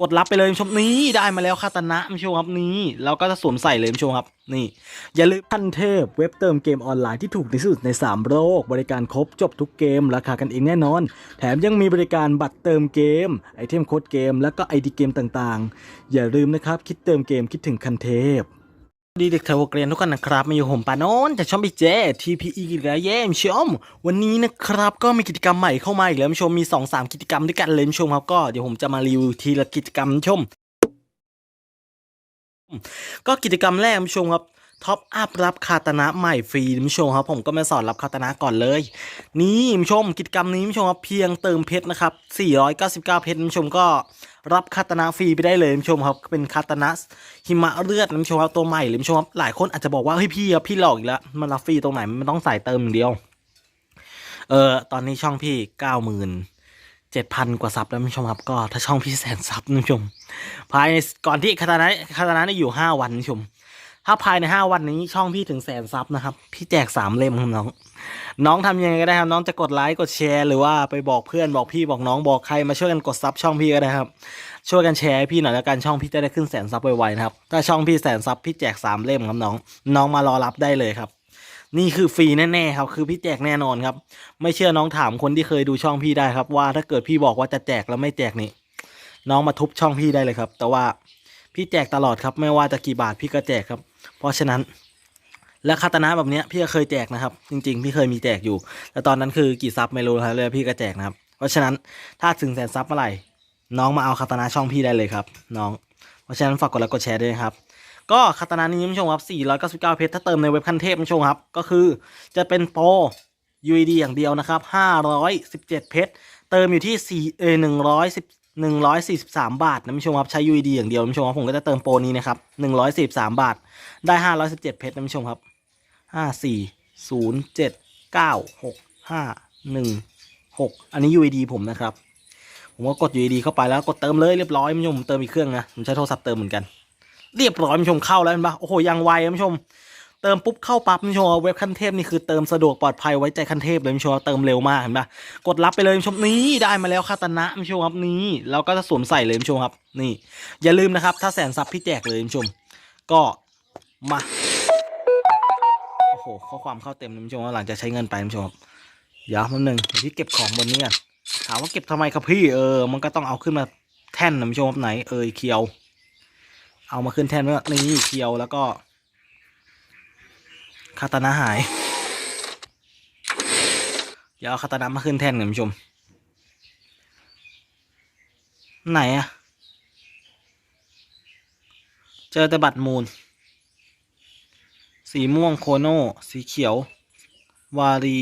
กดรับไปเลยชมนี้ได้มาแล้วคาตนะมชมครับนี้เราก็จะสวมใส่เลยมชมครับนี่ อย่าลืมพันเทพเว็บเติมเกมออนไลน์ที่ถูกที่สุดใน 3 โลก บริการครบจบทุกเกม ราคากันเองแน่นอน แถมยังมีบริการบัตรเติมเกม ไอเทมโค้ดเกม แล้วก็ไอดีเกมต่างๆ อย่าลืมนะครับคิดเติมเกมคิดถึงคันเทพ ดีเด็กเทวเกรียนทุกคนนะครับ มาอยู่ผมปานนท์จากช่องพีเจ TPE อีกแล้วเย้มชม วันนี้นะครับก็มีกิจกรรมใหม่เข้ามาอีกแล้วคุณผู้ชมมี 2-3 กิจกรรมด้วยกันเลยชมครับก็เดี๋ยวผมจะมารีวิวทีละกิจกรรมชม ก็กิจกรรมแรกคุณผู้ชมครับ ท็อปอัพรับคาตนะใหม่ฟรีคุณผู้ชมครับผมก็มาสอนรับคาตนะก่อนเลย นี่คุณผู้ชมกิจกรรมนี้คุณผู้ชมครับเพียงเติมเพชรนะครับ 499 เพชรคุณผู้ชมก็รับคาตนะฟรีไปได้เลยคุณผู้ชมครับเป็นคาตนะหิมะเลือดคุณผู้ชมครับตัวใหม่เลยคุณผู้ชมครับหลายคนอาจจะบอกว่าเฮ้ยพี่ครับพี่หลอกอีกแล้วมันรับฟรีตรงไหนมันต้องใส่เติมอย่างเดียว เออตอนนี้ช่องพี่เก้าหมื่นเจ็ดพันกว่าซับแล้วคุณผู้ชมครับก็ถ้าช่องพี่แสนซับคุณผู้ชม ภายในก่อนที่คาตานะคาตานะเนี่ยอยู่ห้าวันคุณผู้ชม ถ้าภายในห้าวันนี้ช่องพี่ถึงแสนซับนะครับ พี่แจกสามเล่มครับน้อง น้องทำยังไงก็ได้ครับ น้องจะกดไลค์กดแชร์หรือว่าไปบอกเพื่อนบอกพี่บอกน้องบอกใครมาช่วยกันกดซับช่องพี่ก็ได้ครับ ช่วยกันแชร์ให้พี่หน่อยแล้วกันช่องพี่จะได้ขึ้นแสนซับไวๆนะครับ ถ้าช่องพี่แสนซับพี่แจกสามเล่มครับน้อง น้องมารอรับได้เลยครับนี่คือฟรีแน่ๆครับ คือพี่แจกแน่นอนครับ ไม่เชื่อน้องถามคนที่เคยดูช่องพี่ได้ครับ ว่าถ้าเกิดพี่บอกว่าจะแจกแล้วไม่แจกนี่น้องมาทุบช่องพี่ได้เลยครับ แต่ว่าพี่แจกตลอดครับ ไม่ว่าจะกี่บาทพี่ก็แจกครับ เพราะฉะนั้น และคาตานะแบบเนี้ยพี่ก็เคยแจกนะครับ จริง ๆ พี่เคยมีแจกอยู่ แต่ตอนนั้นคือกี่ซับไม่รู้ครับเลยพี่ก็แจกนะครับ เพราะฉะนั้นถ้าถึงแสนซับเมื่อไหร่น้องมาเอาคาตานะช่องพี่ได้เลยครับ น้อง เพราะฉะนั้นฝากกดไลค์กดแชร์ด้วยครับก็คาตานานี้คุณผู้ชมครับ 499 เพชร ถ้าเติมในเว็บคันเทพคุณผู้ชมครับ ก็คือจะเป็นโปร UED อย่างเดียวนะครับ 517 เพชร เติมอยู่ที่4เอ110 143 บาทนะคุณผู้ชมครับใช้ UED อย่างเดียวคุณผู้ชมครับผมก็จะเติมโปรนี้นะครับ143 บาท ได้ 517 เพชรนะคุณผู้ชมครับ 5 4 0 7 9 6 5 1 6 อันนี้ UED ผมนะครับ ผมก็กด UED เข้าไปแล้วกดเติมเลยเรียบร้อยคุณผู้ชมผมเติมอีกเครื่องนะผมใช้โทรศัพท์เติมเหมือนกัน เรียบร้อยคุณผู้ชมเข้าแล้วเห็นปะโอ้โหยังไวคุณผู้ชม เติมปุ๊บเข้าปั๊บคุณผู้ชมเว็บคันเทพนี่คือเติมสะดวกปลอดภัยไว้ใจคันเทพเลยคุณผู้ชมเติมเร็วมากเห็นปะกดรับไปเลยคุณผู้ชมนี่ได้มาแล้วคาตนะคุณผู้ชมครับนี่เราก็จะสวมใส่เลยคุณผู้ชมครับนี่ อย่าลืมนะครับ ถ้าแสนซับพี่แจกเลยคุณผู้ชม ก็มาโอ้โหข้อความเข้าเต็มนะคุณผู้ชมว่าหลังจากใช้เงินไปคุณผู้ชมครับเดี๋ยวแป๊บนึงเดี๋ยวพี่เก็บของบนนี้ก่อนถามว่าเก็บทำไมครับพี่เออ มันก็ต้องเอาขึ้นมาแท่นนะคุณผู้ชมครับไหน เออเคียว เอามาขึ้นแท่นว่านี่เคียวแล้วก็ คาตานะหาย เดี๋ยวเอาคาตานะมาขึ้นแทนกันคุณผู้ชม ไหนอะเจอแต่บัตรมูล สีม่วงโคโนสีเขียว วารี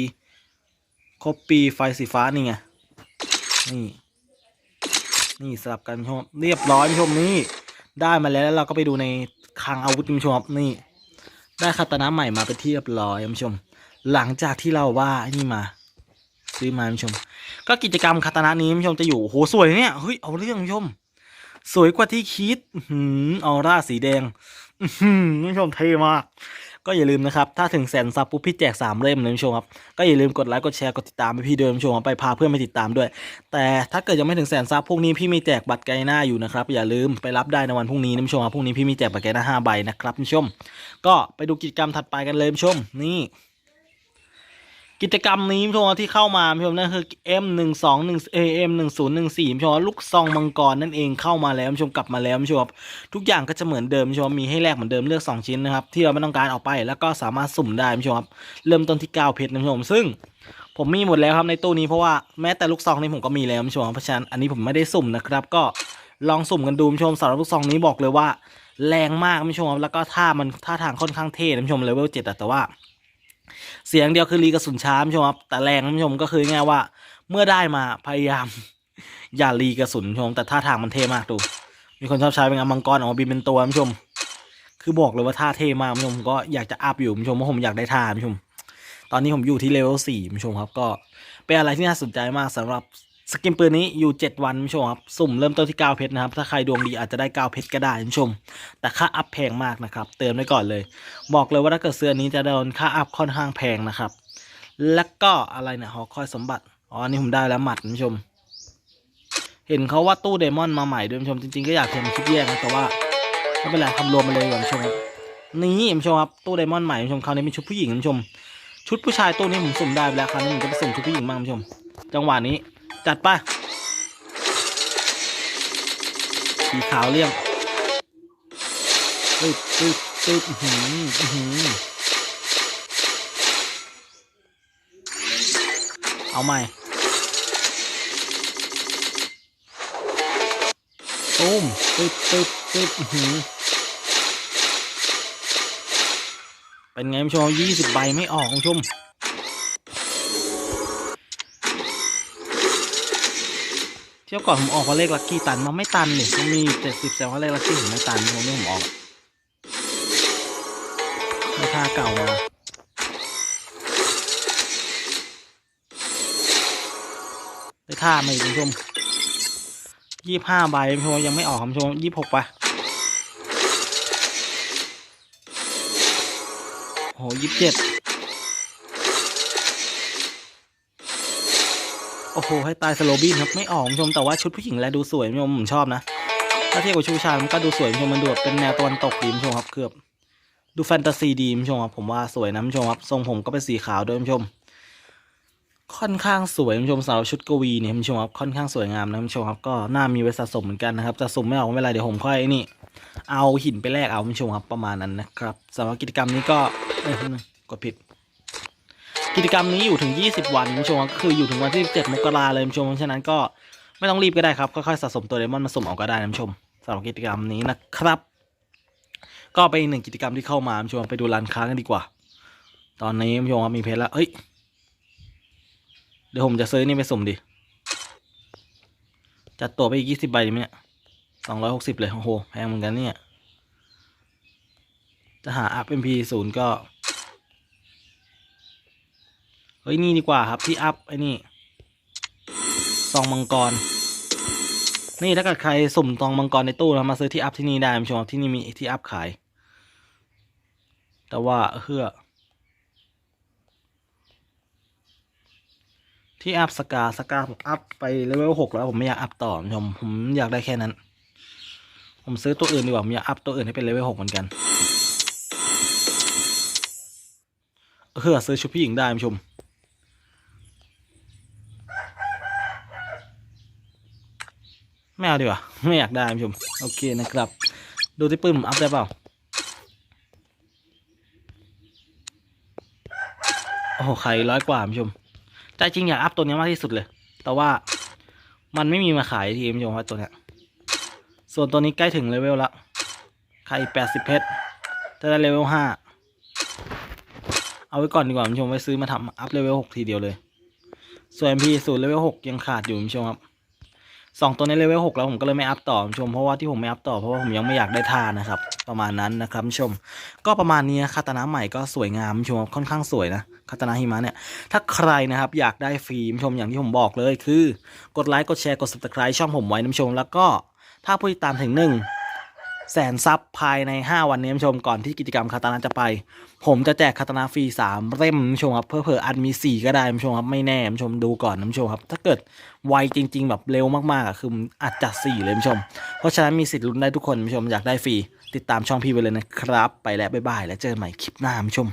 คอปปีไฟสีฟ้านี่ไง นี่ นี่สลับกันชม เรียบร้อยผู้ชมนี่ ได้มาแล้วแล้วเราก็ไปดูในคลังอาวุธผู้ชมครับนี่ ได้คาตานะใหม่มาเป็นที่เรียบร้อยคุณผู้ชม หลังจากที่เราว่านี่มา ซื้อมาคุณผู้ชม ก็กิจกรรมคาตานะนี้คุณผู้ชมจะอยู่โหสวยเนี่ยเฮ้ยเอาเรื่องคุณผู้ชม สวยกว่าที่คิดออหืมออร่าสีแดง อื้อหือคุณผู้ชมเท่มาก ก็อย่าลืมนะครับ ถ้าถึงแสนซับปุ๊บพี่แจกสามเล่มเลยคุณผู้ชมครับ ก็อย่าลืมกดไลค์กดแชร์กดติดตามไปพี่เดิมผู้ชมครับไปพาเพื่อนไปติดตามด้วย แต่ถ้าเกิดยังไม่ถึงแสนซับพวกนี้พี่มีแจกบัตรไกหน้าอยู่นะครับ อย่าลืมไปรับได้ในวันพรุ่งนี้นะคุณผู้ชมครับพรุ่งนี้พี่มีแจกบัตรไกหน้าห้าใบนะครับคุณผู้ชม ก็ไปดูกิจกรรมถัดไปกันเลยคุณผู้ชมนี่ กิจกรรมนี้ชมที่เข้ามาคุณผู้ชมนั่นคือ M หนึ่งสองหนึ่ง AM หนึ่งศูนย์หนึ่งสี่คุณผู้ชมลูกซองมังกรนั่นเองเข้ามาแล้วคุณผู้ชมกลับมาแล้วคุณผู้ชมทุกอย่างก็จะเหมือนเดิมคุณผู้ชมมีให้แลกเหมือนเดิมเลือกสองชิ้นนะครับที่เราไม่ต้องการเออกไปแล้วก็สามารถสุ่มได้คุณผู้ชมครับเริ่มต้นที่เก้าเพชรนะคุณผู้ชมซึ่งผมมีหมดแล้วครับในตู้นี้เพราะว่าแม้แต่ลูกซองนี่ผมก็มีแล้วคุณผู้ชมเพราะฉะนั้นอันนี้ผมไม่ได้สุ่มนะครับ ก็ลองสุ่มกันดูชมสำหรับลูกซองนี้บอกเลยว่า แรงมากชมแล้วก็ท่ามันท่าทางค่อนข้างเท่ชมเลเวลเจ็ดแต่ว่า เสียงเดียวคือรีกระสุนช้าคุณผู้ชมครับแต่แรงท่านผู้ชมก็คือง่ายว่า เมื่อได้มาพยายาม อย่ารีกระสุนผู้ชมแต่ท่าทางมันเท่มากดูมีคนชอบใช้เป็นงานมังกรออกมาบินเป็นตัวท่านผู้ชม คือบอกเลยว่าท่าเท่มากท่านผู้ชมก็อยากจะอัพอยู่ท่านผู้ชมเพราะผมอยากได้ท่าท่านผู้ชม ตอนนี้ผมอยู่ที่เลเวลสี่ท่านผู้ชมครับก็เป็นอะไรที่น่าสนใจมากสำหรับ สกินปืนนี้อยู่ 7 วันคุณผู้ชมครับ สุ่มเริ่มต้นที่9เพชรนะครับ ถ้าใครดวงดีอาจจะได้9เพชรก็ได้คุณผู้ชม แต่ค่าอัพแพงมากนะครับ เตือนไว้ก่อนเลย บอกเลยว่าถ้าเกิดเสื้อนี้จะโดนค่าอัพค่อนข้างแพงนะครับ แล้วก็อะไรเนี่ยหอคอยสมบัติ อ๋อนนี้ผมได้แล้วหมัดคุณผู้ชม เห็นเขาว่าตู้เดมอนมาใหม่ด้วยคุณผู้ชม จริงๆก็อยากทำคลิปแยกนะแต่ว่าไม่เป็นไรทำรวมมาเลยคุณผู้ชม นี่คุณผู้ชมครับตู้เดมอนใหม่คุณผู้ชมคราวนี้เป็นชุดผู้หญิงคุณผู้ชม ชุดผู้ชายตู้นี้ผมสุ่มได้ไปแล้วคราวนี้ผมจะไปสุ่มชุดผู้หญิงบ้างคุณผู้ชม จังหวะนี้ จัดไปสีขาวเลี่ยมตึ๊บตึ๊บตึ๊บอื้อหืออื้อหือเอาใหม่ตุ้มตึ๊บตึ๊บตึ๊บหือเป็นไงคุณผู้ชมยี่สิบใบไม่ออกคุณผู้ชม ที่ยวก่อนผมออกว่าเลขลัคกี้ตันมาไม่ตันนี่มันมีเจ็ดสิบแสดงว่าเลขลัคกี้ผมไม่ตันผมไม่ผมออกไม่ท่าเก่ามาได้ท่ามาอีกคุณผู้ชมยี่ห้าใบคุณผู้ชมยังไม่ออกคุณผู้ชมยี่หกไปโหยี่สิบเจ็ด โอ้โห ให้ตายสโลบี้ครับ ไม่ออกคุณผู้ชมแต่ว่าชุดผู้หญิงแลดูสวยคุณผู้ชมผมชอบนะ ถ้าเทียบกับชูชา มันก็ดูสวยคุณผู้ชมมันดูเป็นแนวตะวันตกดีคุณผู้ชมครับเกือบ ดูแฟนตาซีดีคุณผู้ชมครับผมว่าสวยนะคุณผู้ชมครับทรงผมก็เป็นสีขาวด้วยคุณผู้ชม ค่อนข้างสวยคุณผู้ชมสำหรับชุดกวีเนี่ยคุณผู้ชมครับค่อนข้างสวยงามนะคุณผู้ชมครับก็น่ามีไว้สะสมเหมือนกันนะครับจะสมไม่ออกไม่เป็นไรเดี๋ยวผมค่อยนี่ เอาหินไปแลกเอาคุณผู้ชมครับประมาณนั้นนะครับสำหรับกิจกรรมนี้ก็เอ้ยกดผิด กิจกรรมนี้อยู่ถึง 20 วันคุณผู้ชมก็คืออยู่ถึงวันที่7มกราเลยคุณผู้ชมเพราะฉะนั้นก็ไม่ต้องรีบก็ได้ครับค่อยๆสะสมตัวเดมอนมาสมเอาก็ได้นะคุณผู้ชมสำหรับกิจกรรมนี้นะครับ ก็เป็นหนึ่งกิจกรรมที่เข้ามาคุณผู้ชมไปดูร้านค้ากันดีกว่า ตอนนี้คุณผู้ชมมีเพจแล้วเฮ้ยเดี๋ยวผมจะซื้อนี่ไปสมดิจัดตัวไปอีก20ใบดีไหมเนี่ย260เลยโอ้โหแพงเหมือนกันเนี่ย จะหาอัพ MP ศูนย์ก็ เฮ้ยนี่ดีกว่าครับที่อัพไอ้นี่ซองมังกร นี่ถ้าเกิดใครสุ่มซองมังกรในตู้แล้วมาซื้อที่อัพที่นี่ได้คุณผู้ชมครับที่นี่มีที่อัพขาย แต่ว่าเฮือที่อัพสกาสกาผมอัพไปเลเวลหกแล้วผมไม่อยากอัพต่อผู้ชมผมอยากได้แค่นั้น ผมซื้อตัวอื่นดีกว่าผมอยากอัพตัวอื่นให้เป็นเลเวลหกเหมือนกันเฮือซื้อชุดผู้หญิงได้คุณผู้ชม ไม่เอาดีกว่า ไม่อยากได้คุณผู้ชม โอเคนะครับ ดูที่ปืนผมอัพได้เปล่า โอ้โหใครร้อยกว่าคุณผู้ชม ใจจริงอยากอัพตัวนี้มากที่สุดเลย แต่ว่ามันไม่มีมาขายทีคุณผู้ชมว่าตัวเนี้ย ส่วนตัวนี้ใกล้ถึงเลเวลละใครแปดสิบเพชร จะได้เลเวลห้า เอาไว้ก่อนดีกว่าคุณผู้ชมไว้ซื้อมาทำอัพเลเวลหกทีเดียวเลย ส่วน MP ศูนย์เลเวลหกยังขาดอยู่คุณผู้ชมครับ สองตัวในเลเวลหกแล้วผมก็เลยไม่อัพต่อชม เพราะว่าที่ผมไม่อัพต่อเพราะว่าผมยังไม่อยากได้ท่านะครับ ประมาณนั้นนะครับชม ก็ประมาณนี้คาตานะใหม่ก็สวยงามชมค่อนข้างสวยนะคาตานะหิมะเนี่ยถ้าใครนะครับอยากได้ฟรีชมอย่างที่ผมบอกเลย คือกดไลค์กดแชร์กด subscribe ช่องผมไว้นะคุณผู้ชม แล้วก็ถ้าผู้ติดตามถึงหนึ่ง แสนซับภายใน 5 วันนี้คุณผู้ชมก่อนที่กิจกรรมคาตานาจะไป ผมจะแจกคาตานาฟรี3เล่มผู้ชมครับเพื่อเผื่ออันมี 4 ก็ได้คุณผู้ชมครับไม่แน่คุณผู้ชมดูก่อนคุณผู้ชมครับ ถ้าเกิดไวจริง ๆ แบบเร็วมากๆอะคืออาจจะ4เลยคุณผู้ชม เพราะฉะนั้นมีสิทธิ์ลุ้นได้ทุกคนคุณผู้ชมอยากได้ฟรีติดตามช่องพี่ไปเลยนะครับ ไปแล้วบ๊ายบายแล้วเจอกันใหม่คลิปหน้าคุณผู้ชม